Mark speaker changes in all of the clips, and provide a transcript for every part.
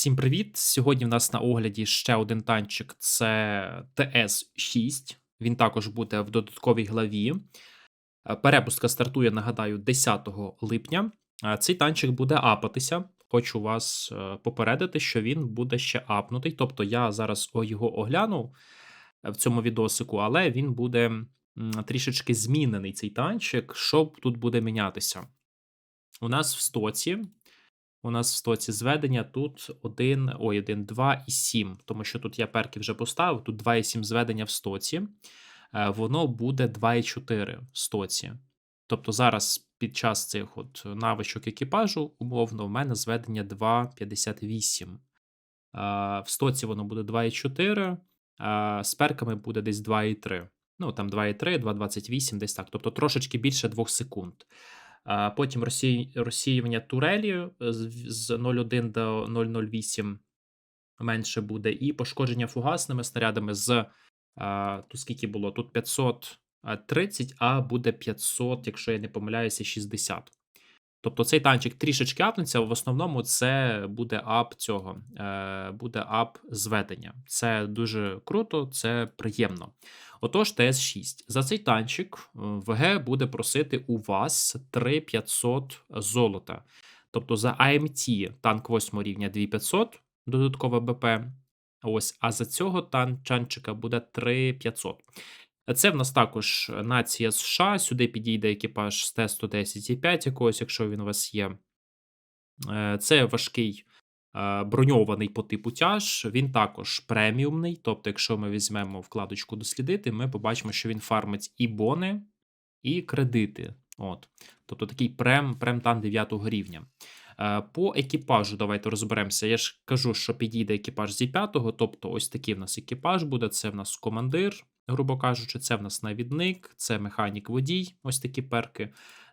Speaker 1: Всім привіт! Сьогодні в нас на огляді ще один танчик це ТС-6. Він також буде в додатковій главі. Е, Перепустка стартує, нагадаю, 10 липня. Е, Цей танчик буде апатися. Хочу вас е, попередити, що він буде ще апнутий. Тобто я зараз його огляну в цьому відосику, але він буде трішечки змінений цей танчик. Що тут буде мінятися? У нас в стоці у нас в стоці зведення тут 1, ой, 1, 2 і 7, тому що тут я перки вже поставив, тут 2,7 зведення в стоці, е, воно буде 2,4 в стоці. Тобто зараз під час цих от навичок екіпажу, умовно, в мене зведення 2,58. Е, В стоці воно буде 2,4, а з перками буде десь 2,3. Ну, там 2,3, 2,28, десь так. Тобто трошечки більше 2 секунд. А потім розсіювання турелі е, з, з 0,1 до 0,08 менше буде, і пошкодження фугасними снарядами з тут скільки було? Тут 530, а буде 500, якщо я не помиляюся, 60. Тобто цей танчик трішечки апнеться, в основному це буде ап цього, е, буде ап зведення. Це дуже круто, це приємно. Отож, ТС6. За цей танчик е, ВГ буде просити у вас 3500 золота. Тобто за АМТ танк 8 рівня 2500, додаткове БП. Ось, а за цього танчика буде 3500. Це в нас також нація США. Сюди підійде екіпаж з Т-110,5 якогось, якщо він у вас є. Е, Це важкий броньований по типу тяж. Він також преміумний. Тобто, якщо ми візьмемо вкладочку дослідити, ми побачимо, що він фармить і бони, і кредити. От. Тобто такий прем, прем-тан 9 рівня. Е, По екіпажу давайте розберемося. Я ж кажу, що підійде екіпаж зі 5, тобто ось такий в нас екіпаж буде. Це в нас командир, грубо кажучи, це в нас навідник, це механік водій, ось такі перки.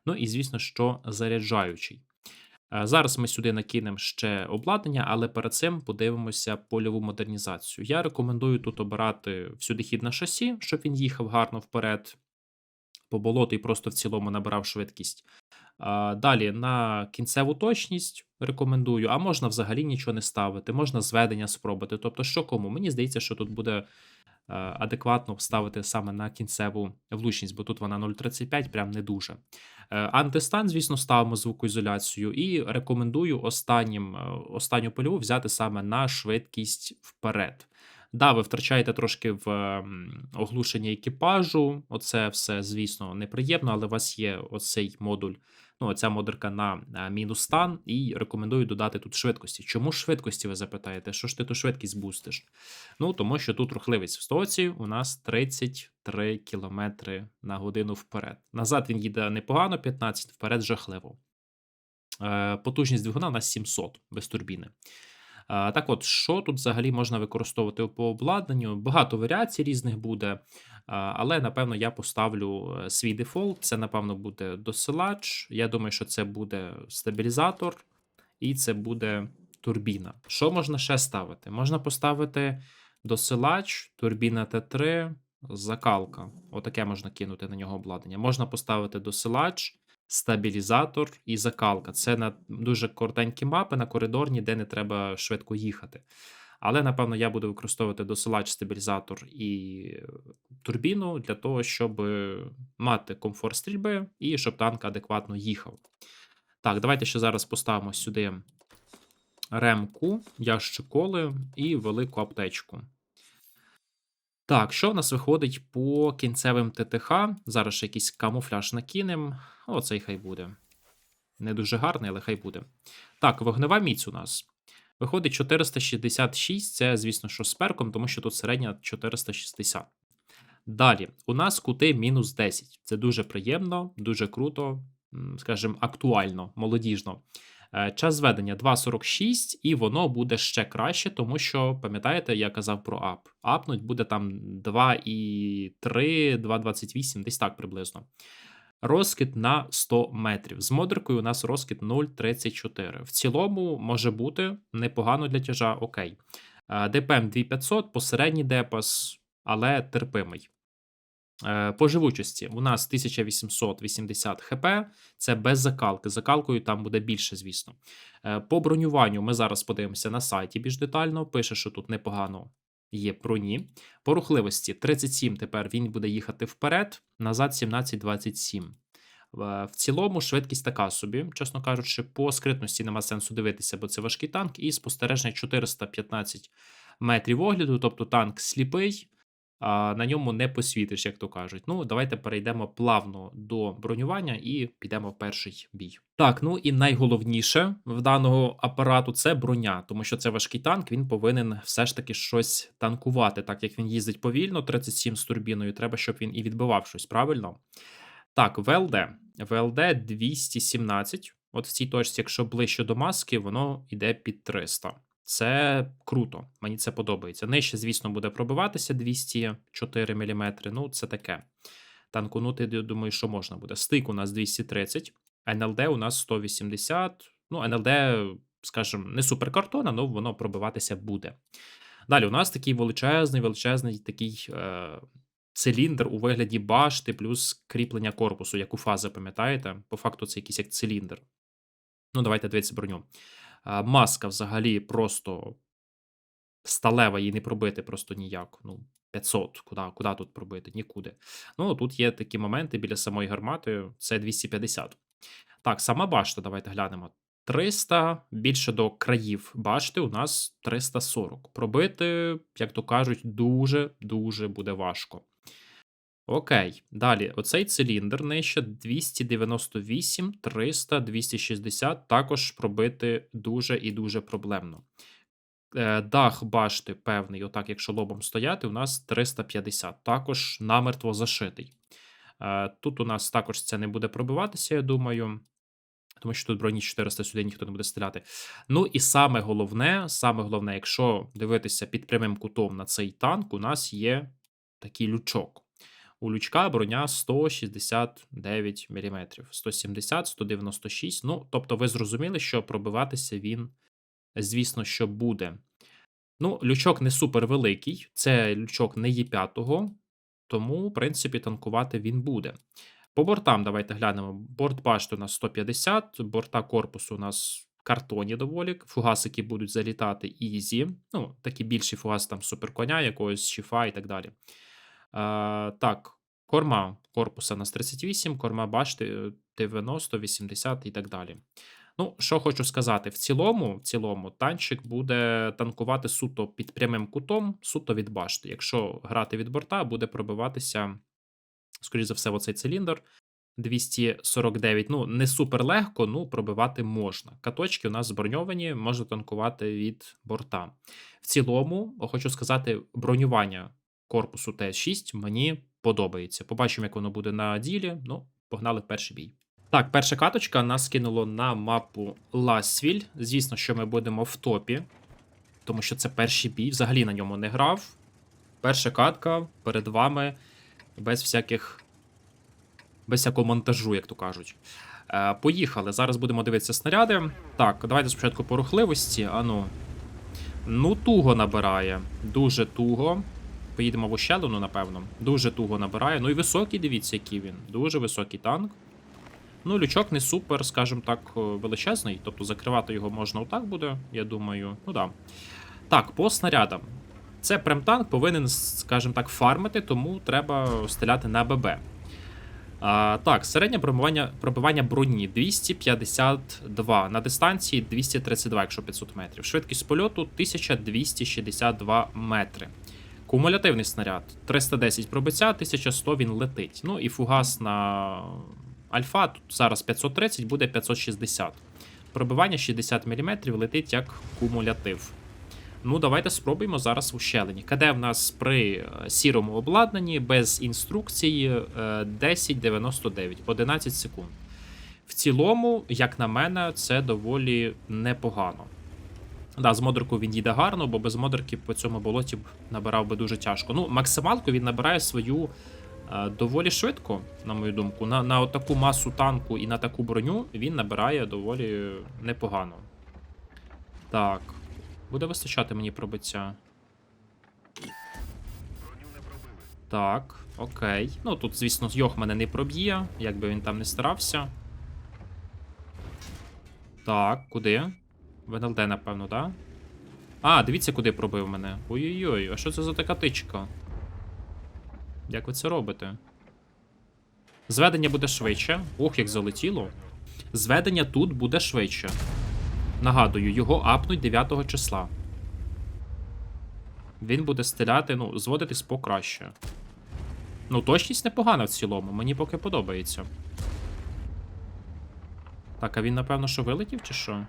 Speaker 1: Ну і звісно, що заряджаючий. Е, Зараз ми сюди накинемо ще обладнання, але перед цим подивимося польову модернізацію. Я рекомендую тут обирати всюди хід на шасі, щоб він їхав гарно вперед по болоту і просто в цілому набирав швидкість. Далі на кінцеву точність рекомендую, а можна взагалі нічого не ставити, можна зведення спробувати. Тобто, що кому? Мені здається, що тут буде е, адекватно вставити саме на кінцеву влучність, бо тут вона 0,35, прям не дуже. Е, Антистан, звісно, ставимо звукоізоляцію, і рекомендую останнім, е, останню польову взяти саме на швидкість вперед. Да, ви втрачаєте трошки в оглушенні екіпажу. Оце все, звісно, неприємно, але у вас є оцей модуль, ну, оця модерка на е, мінус стан, і рекомендую додати тут швидкості. Чому швидкості, ви запитаєте? Що ж ти ту швидкість бустиш? Ну, тому що тут рухливість в стоці у нас 33 км на годину вперед. Назад він їде непогано, 15, вперед жахливо. Е, Потужність двигуна у нас 700 без турбіни. Так от, що тут взагалі можна використовувати по обладнанню? Багато варіацій різних буде, але напевно я поставлю е, свій дефолт. Це, напевно, буде досилач. Я думаю, що це буде стабілізатор, і це буде турбіна. Що можна ще ставити? Можна поставити досилач, турбіна Т3, закалка. Отаке можна кинути на нього обладнання. Можна поставити досилач стабілізатор і закалка. Це на дуже коротенькі мапи на коридорні, де не треба швидко їхати. Але, напевно, я буду використовувати досилач, стабілізатор і турбіну для того, щоб мати комфорт стрільби і щоб танк адекватно їхав. Так, давайте ще зараз поставимо сюди ремку, ящик коли і велику аптечку. Так, що в нас виходить по кінцевим ТТХ? Зараз ще якийсь камуфляж накинем. Оцей хай буде. Не дуже гарний, але хай буде. Так, вогнева міць у нас. Виходить 466, це, звісно, що з перком, тому що тут середня 460. Далі, у нас кути мінус 10. Це дуже приємно, дуже круто, скажімо, актуально, молодіжно. Е, Час зведення 2.46, і воно буде ще краще, тому що, пам'ятаєте, я казав про ап. Апнуть буде там 2,3, 2,28, десь так приблизно. Розкид на 100 метрів. З модеркою у нас розкид 0,34. В цілому може бути непогано для тяжа, окей. Е, ДПМ 2500, посередній депас, але терпимий. Е, По живучості у нас 1880 хп, це без закалки. Закалкою там буде більше, звісно. Е, По бронюванню ми зараз подивимося на сайті більш детально. Пише, що тут непогано є про ні. По рухливості 37 тепер він буде їхати вперед, назад 17-27. Е, В цілому швидкість така собі, чесно кажучи, по скритності нема сенсу дивитися, бо це важкий танк, і спостереження 415 метрів огляду, тобто танк сліпий, а на ньому не посвітиш, як то кажуть. Ну, давайте перейдемо плавно до бронювання і підемо в перший бій. Так, ну і найголовніше в даного апарату це броня, тому що це важкий танк, він повинен все ж таки щось танкувати, так як він їздить повільно, 37 з турбіною, треба, щоб він і відбивав щось, правильно? Так, ВЛД. ВЛД 217. От в цій точці, якщо ближче до маски, воно йде під 300. Це круто, мені це подобається. Нижче, звісно, буде пробиватися 204 мм. Ну, це таке. Танкунути, я думаю, що можна буде. Стик у нас 230, НЛД у нас 180. Ну, НЛД, скажімо, не суперкартон, але воно пробиватися буде. Далі, у нас такий величезний, величезний такий е, циліндр у вигляді башти, плюс кріплення корпусу, як у фази, пам'ятаєте? По факту, це якийсь як циліндр. Ну, давайте дивитися броню. Маска взагалі просто сталева, її не пробити просто ніяк. Ну, 500, куди, куди тут пробити? Нікуди. Ну, тут є такі моменти біля самої гармати, це 250. Так, сама башта, давайте глянемо. 300, більше до країв башти у нас 340. Пробити, як то кажуть, дуже-дуже буде важко. Окей, далі, оцей циліндр нижче 298, 300, 260. Також пробити дуже і дуже проблемно. Е, Дах башти певний, отак, якщо лобом стояти, у нас 350. Також намертво зашитий. Е, Тут у нас також це не буде пробиватися, я думаю. Тому що тут броні 400 сюди ніхто не буде стріляти. Ну і саме головне, саме головне, якщо дивитися під прямим кутом на цей танк, у нас є такий лючок. У лючка броня 169 мм, 170, 196. Ну, тобто, ви зрозуміли, що пробиватися він, звісно, що буде. Ну, лючок не супер великий, це лючок не є 5 тому, в принципі, танкувати він буде. По бортам давайте глянемо. Борт башти у нас 150, борта корпусу у нас картоні доволі. Фугасики будуть залітати ізі. Ну, такі більші фугаси там суперконя, якогось шіфа і так далі. Так, корма корпуса у нас 38, корма башти 90, 80 і так далі. Ну, що хочу сказати, в цілому, в цілому, танчик буде танкувати суто під прямим кутом, суто від башти. Якщо грати від борта, буде пробиватися, скоріш за все, оцей циліндр. 249, ну, не супер легко, ну, пробивати можна. Каточки у нас зброньовані, можна танкувати від борта. В цілому, хочу сказати, бронювання корпусу Т6 мені подобається. Побачимо, як воно буде на ділі. Ну, погнали в перший бій. Так, перша каточка нас кинуло на мапу Ласвіль. Звісно, що ми будемо в топі, тому що це перший бій. Взагалі на ньому не грав. Перша катка перед вами без всяких. Без всякого монтажу, як то кажуть. Е, поїхали. Зараз будемо дивитися снаряди. Так, давайте спочатку по рухливості. Ану. Ну, туго набирає. Дуже туго. Поїдемо в ущелину, напевно. Дуже туго набирає. Ну і високий, дивіться, який він. Дуже високий танк. Ну, лючок не супер, скажімо так, е, величезний. Тобто закривати його можна отак буде, я думаю. Ну да. Так, по снарядам. Це прем-танк повинен, скажімо так, фармити, тому треба стріляти на ББ. А, Так, середнє пробивання, пробивання броні 252. На дистанції 232, якщо 500 метрів. Швидкість польоту 1262 метри. Кумулятивний снаряд 310 пробиття, 1100 він летить. Ну і фугас на альфа. Тут зараз 530, буде 560. Пробивання 60 мм летить як кумулятив. Ну, давайте спробуємо зараз в ущелині. КД в нас при е, сірому обладнанні без інструкції е, 10,99, 11 секунд. В цілому, як на мене, це доволі непогано. Да, з модерку він їде гарно, бо без модерки по цьому болоті набирав би дуже тяжко. Ну, максималку він набирає свою е, доволі швидко, на мою думку. На, на таку масу танку і на таку броню він набирає доволі непогано. Так. Буде вистачати мені пробиття. Так, окей. Ну тут, звісно, Йох мене не проб'є, як би він там не старався. Так, куди? В НЛД, напевно, так? Да? А, дивіться, куди пробив мене. Ой-ой-ой, а що це за така тичка? Як ви це робите? Зведення буде швидше. Ох, як залетіло. Зведення тут буде швидше. Нагадую, його апнуть 9 числа. Він буде стріляти, ну, зводитись покраще. Ну, точність непогана в цілому, мені поки подобається. Так, а він, напевно, що вилетів, чи що?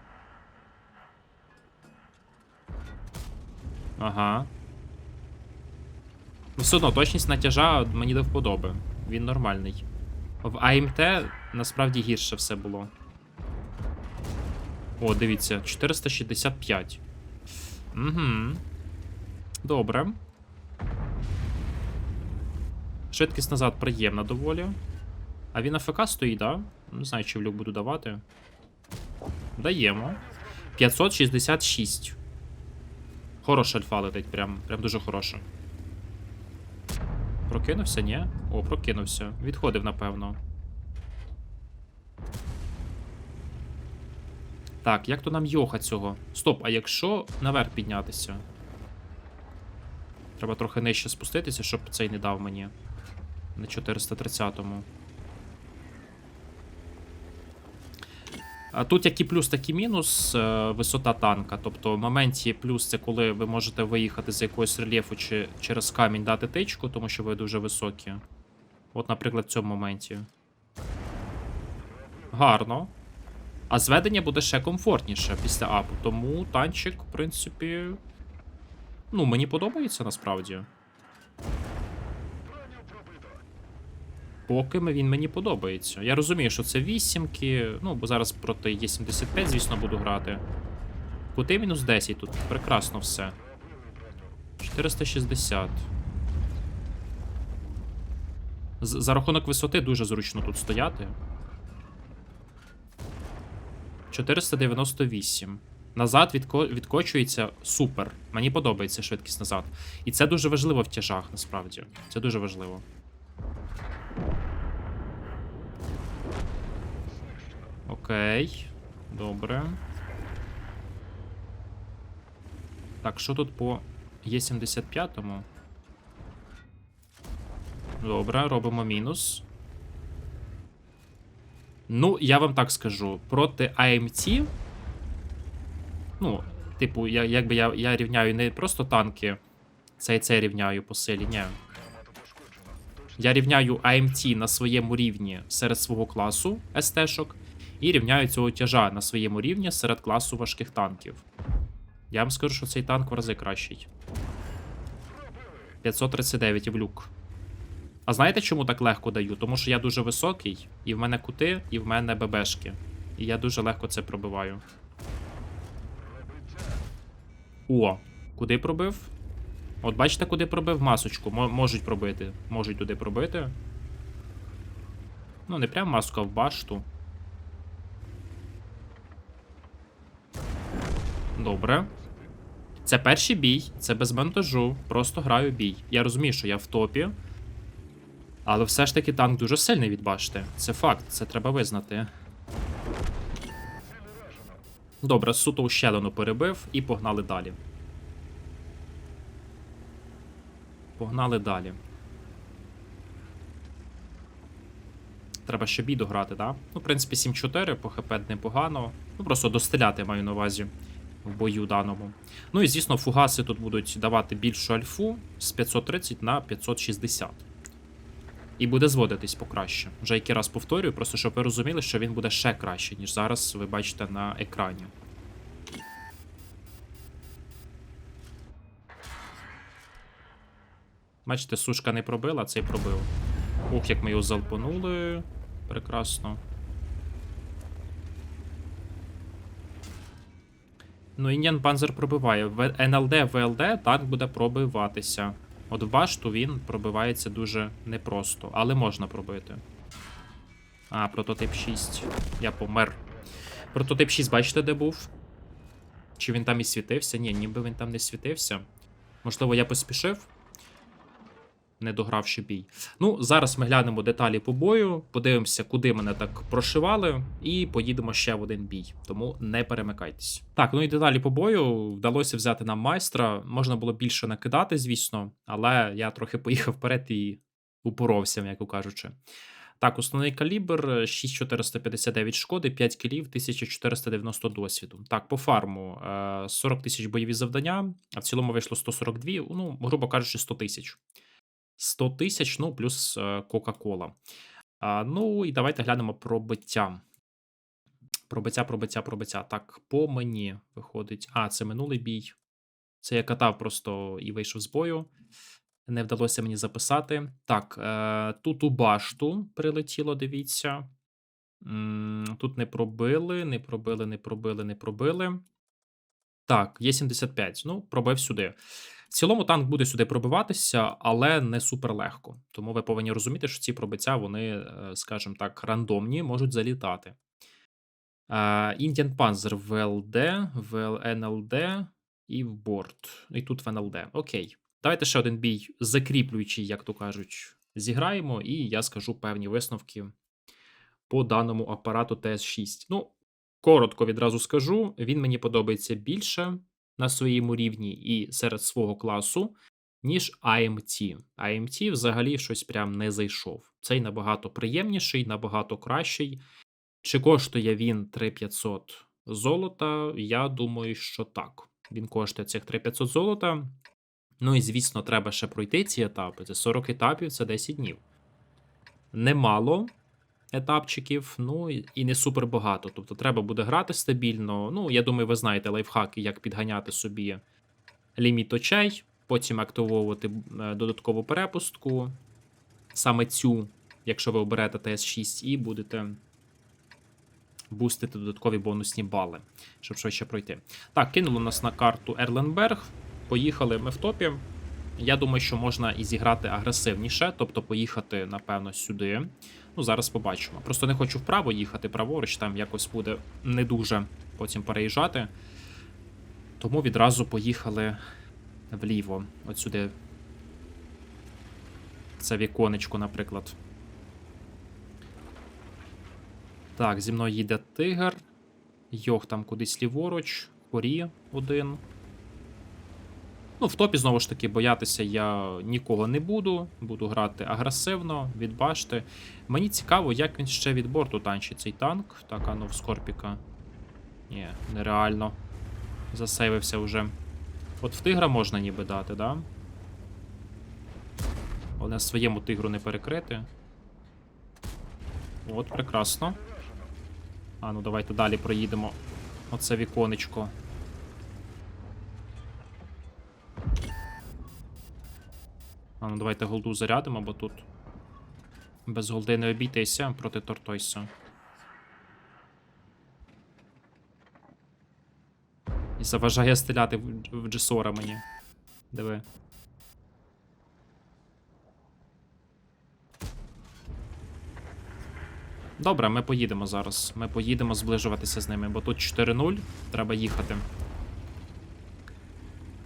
Speaker 1: Ага. Ну, Все одно, точність натяжа мені до вподоби. Він нормальний. В АМТ насправді гірше все було. О, дивіться, 465. Угу. Добре. Швидкість назад приємна доволі. А він АФК стоїть, да? Не знаю, чи в люк буду давати. Даємо. 566. Хороша альфа летить, прям, прям дуже хороша. Прокинувся, ні? О, прокинувся. Відходив, напевно. Так, як то нам йоха цього? Стоп, а якщо наверх піднятися? Треба трохи нижче спуститися, щоб цей не дав мені. На 430-му. Тут як і плюс, так і мінус е, висота танка. Тобто в моменті плюс це коли ви можете виїхати з якогось рельєфу чи через камінь дати тичку, тому що ви дуже високі. От, наприклад, в цьому моменті. Гарно. А зведення буде ще комфортніше після апу. Тому танчик, в принципі. Ну, мені подобається насправді. Поки він мені подобається. Я розумію, що це вісімки. Ну, бо зараз проти Є75, звісно, буду грати. Кути мінус 10 тут. Прекрасно все. 460. З- за рахунок висоти дуже зручно тут стояти. 498. Назад відко... відкочується супер. Мені подобається швидкість назад. І це дуже важливо в тяжах, насправді. Це дуже важливо. Окей. Добре. Так, що тут по Є75? Добре, робимо мінус. Ну, я вам так скажу. Проти АМТ. Ну, типу, я, якби я, я рівняю не просто танки. Це і це рівняю по силі, ні. Я рівняю АМТ на своєму рівні серед свого класу СТ-шок. І рівняю цього тяжа на своєму рівні серед класу важких танків. Я вам скажу, що цей танк в рази кращий. 539 в люк. А знаєте, чому так легко даю? Тому що я дуже високий, і в мене кути, і в мене ББшки. І я дуже легко це пробиваю. О, куди пробив? От бачите, куди пробив масочку. Мо- можуть пробити. Можуть туди пробити. Ну, не прям маску, а в башту. Добре. Це перший бій, це без монтажу. Просто граю бій. Я розумію, що я в топі. Але все ж таки танк дуже сильний від башти. Це факт, це треба визнати. Добре, суто ущелину перебив і погнали далі. Погнали далі. Треба ще біду грати, так? Да? Ну, в принципі, 7-4 по хп непогано. Ну, просто достеляти маю на увазі в бою даному. Ну і звісно, фугаси тут будуть давати більшу альфу з 530 на 560. І буде зводитись покраще. Вже який раз повторюю, просто щоб ви розуміли, що він буде ще краще, ніж зараз ви бачите на екрані. Бачите, сушка не пробила, а цей пробив. Ух, як ми його залпанули. Прекрасно. Ну, Ін'ян Панзер пробиває. В НЛД, ВЛД танк буде пробиватися. От в башту він пробивається дуже непросто, але можна пробити. А, прототип 6. Я помер. Прототип 6, бачите, де був? Чи він там і світився? Ні, ніби він там не світився. Можливо, я поспішив. Не догравши бій. Ну, зараз ми глянемо деталі по бою, подивимося, куди мене так прошивали, і поїдемо ще в один бій. Тому не перемикайтесь. Так, ну і деталі по бою вдалося взяти нам майстра. Можна було більше накидати, звісно, але я трохи поїхав вперед і упоровся, м'яко кажучи. Так, основний калібр 6459 шкоди, 5 кілів, 1490 досвіду. Так, по фарму е, 40 тисяч бойові завдання, а в цілому вийшло 142, ну, грубо кажучи, 100 тисяч. 100 тисяч, ну, плюс е, Кока-Кола. Ну, і давайте глянемо пробиття. Пробиття, пробиття, пробиття. Так, по мені виходить. А, це минулий бій. Це я катав просто і вийшов з бою. Не вдалося мені записати. Так, е, тут у башту прилетіло, дивіться. Тут не пробили, не пробили, не пробили, не пробили. Так, є 75. Ну, пробив сюди. В цілому танк буде сюди пробиватися, але не супер легко. Тому ви повинні розуміти, що ці пробиття, вони, е, скажімо так, рандомні, можуть залітати. Е, Indian Panzer в ЛД, в НЛД і в борт. І тут в НЛД. Окей. Давайте ще один бій, закріплюючий, як то кажуть, зіграємо, і я скажу певні висновки по даному апарату TS6. Ну, коротко відразу скажу, він мені подобається більше на своєму рівні і серед свого класу, ніж AMT. AMT взагалі щось прям не зайшов. Цей набагато приємніший, набагато кращий. Чи коштує він 3500 золота? Я думаю, що так. Він коштує цих 3500 золота. Ну і звісно, треба ще пройти ці етапи. Це 40 етапів, це 10 днів. Немало етапчиків, ну і не супер багато. Тобто треба буде грати стабільно. Ну, я думаю, ви знаєте лайфхаки, як підганяти собі ліміт очей, потім активовувати е, додаткову перепустку. Саме цю, якщо ви оберете ТС6, і будете бустити додаткові бонусні бали, щоб швидше пройти. Так, кинуло нас на карту Ерленберг. Поїхали ми в топі. Я думаю, що можна і зіграти агресивніше, тобто поїхати, напевно, сюди. Ну, зараз побачимо. Просто не хочу вправо їхати, праворуч, там якось буде не дуже потім переїжджати. Тому відразу поїхали вліво. От. Це віконечко, наприклад. Так, зі мною їде тигр. Йох там кудись ліворуч, порі один. Ну, в топі, знову ж таки, боятися я нікого не буду. Буду грати агресивно, від башти. Мені цікаво, як він ще від борту танчить цей танк. Так, а ну в Скорпіка. Ні, нереально. Засейвився вже. От в тигра можна ніби дати, да? Але своєму тигру не перекрити. От, прекрасно. А, ну давайте далі проїдемо. Оце віконечко. А ну давайте голду зарядимо, бо тут без голди не обійтися проти Тортойса. І заважає стріляти в, Джесора мені. Диви. Добре, ми поїдемо зараз. Ми поїдемо зближуватися з ними, бо тут 4-0. Треба їхати.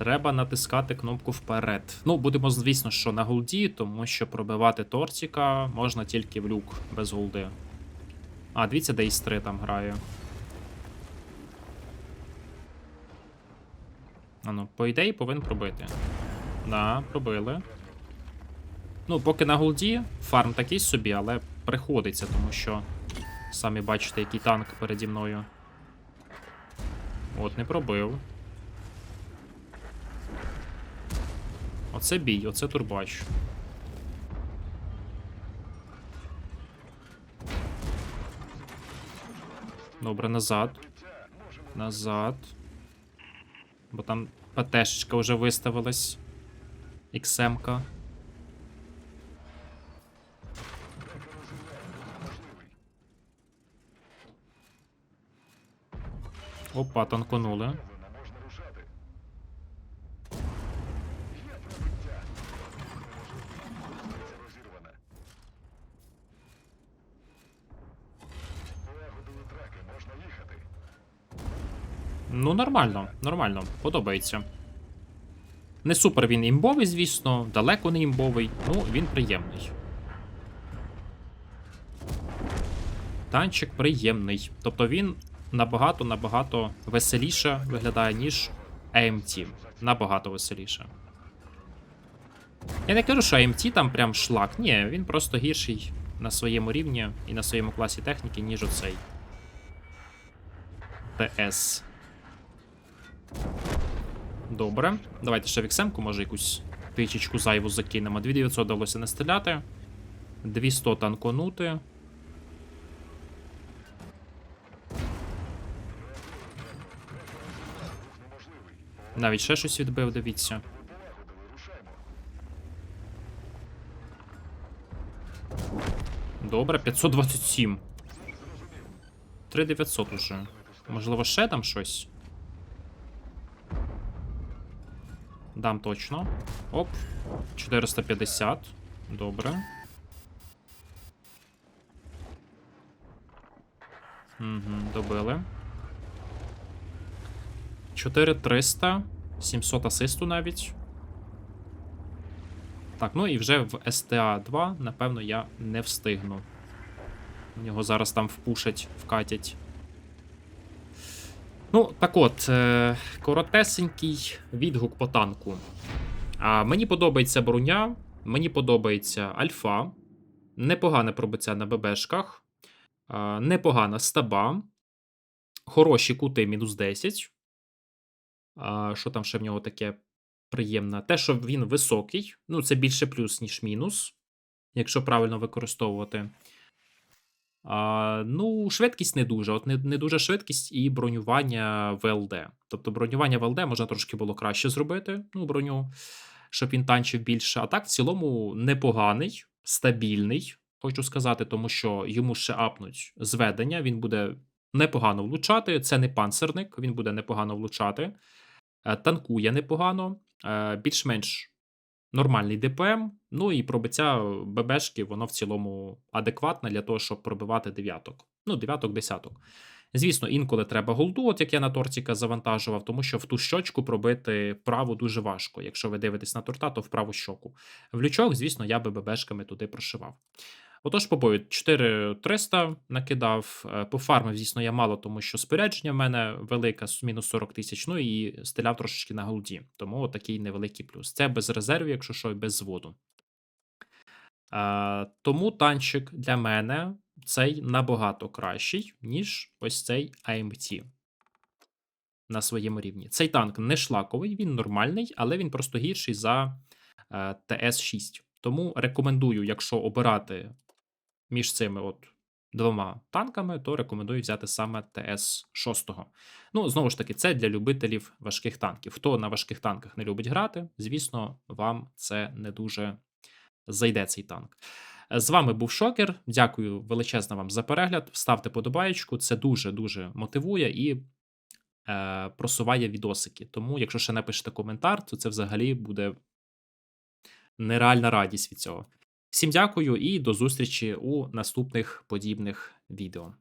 Speaker 1: Треба натискати кнопку вперед. Ну, будемо, звісно, що на голді, тому що пробивати тортика можна тільки в люк без голди. А, дивіться, де 3 там грає. А ну, по ідеї повинен пробити. Да, пробили. Ну, поки на голді, фарм такий собі, але приходиться, тому що самі бачите, який танк переді мною. От, не пробив. Оце бій, оце турбач. Добре, назад. Назад. Бо там ПТшечка вже виставилась. XM-ка. Опа, танконули. Ну, нормально, нормально, подобається. Не супер він імбовий, звісно, далеко не імбовий, ну він приємний. Танчик приємний. Тобто він набагато-набагато веселіше виглядає, ніж AMT. Набагато веселіше. Я не кажу, що AMT там прям шлак. Ні, він просто гірший на своєму рівні і на своєму класі техніки, ніж оцей. ТС. Добре. Давайте ще віксемку, може якусь тичечку зайву закинемо. 2900 вдалося не стріляти. 200 танконути. Навіть ще щось відбив, дивіться. Добре, 527. 3900 уже. Можливо, ще там щось? Дам точно. Оп. 450. Добре. Угу, добили. 4300. 700 асисту навіть. Так, ну і вже в СТА 2, напевно, я не встигну. Його зараз там впушать, вкатять. Ну, так от, е, коротесенький відгук по танку. А, Мені подобається броня, мені подобається альфа. Непогане пробиття на ББшках. Непогана стаба. Хороші кути мінус 10. А, Що там ще в нього таке приємне? Те, що він високий. Ну, це більше плюс, ніж мінус, якщо правильно використовувати. А, ну, швидкість не дуже. От не, не дуже швидкість і бронювання ВЛД. Тобто бронювання ВЛД можна трошки було краще зробити, ну, броню, щоб він танчив більше. А так, в цілому, непоганий, стабільний, хочу сказати, тому що йому ще апнуть зведення, він буде непогано влучати. Це не панцерник, він буде непогано влучати. Е, Танкує непогано, е, більш-менш нормальний ДПМ. Ну і пробиття ББшки, воно в цілому адекватне для того, щоб пробивати дев'яток. Ну, дев'яток, десяток. Звісно, інколи треба голду, от як я на тортіка завантажував, тому що в ту щочку пробити праву дуже важко. Якщо ви дивитесь на торта, то в праву щоку. В лючок, звісно, я би ББшками туди прошивав. Отож, по 4300 накидав. Е, Пофармив, звісно, я мало, тому що спорядження в мене велике, мінус 40 тисяч, ну і стріляв трошечки на голді. Тому такий невеликий плюс. Це без резервів, якщо що, і без зводу. Е, тому танчик для мене цей набагато кращий, ніж ось цей AMT на своєму рівні. Цей танк не шлаковий, він нормальний, але він просто гірший за е, ТС-6. Тому рекомендую, якщо обирати між цими от двома танками, то рекомендую взяти саме ТС-6. Ну, знову ж таки, це для любителів важких танків. Хто на важких танках не любить грати, звісно, вам це не дуже зайде цей танк. З вами був Шокер. Дякую величезно вам за перегляд. Ставте подобаєчку, це дуже-дуже мотивує і е, просуває відосики. Тому, якщо ще напишете коментар, то це взагалі буде нереальна радість від цього. Всім дякую і до зустрічі у наступних подібних відео.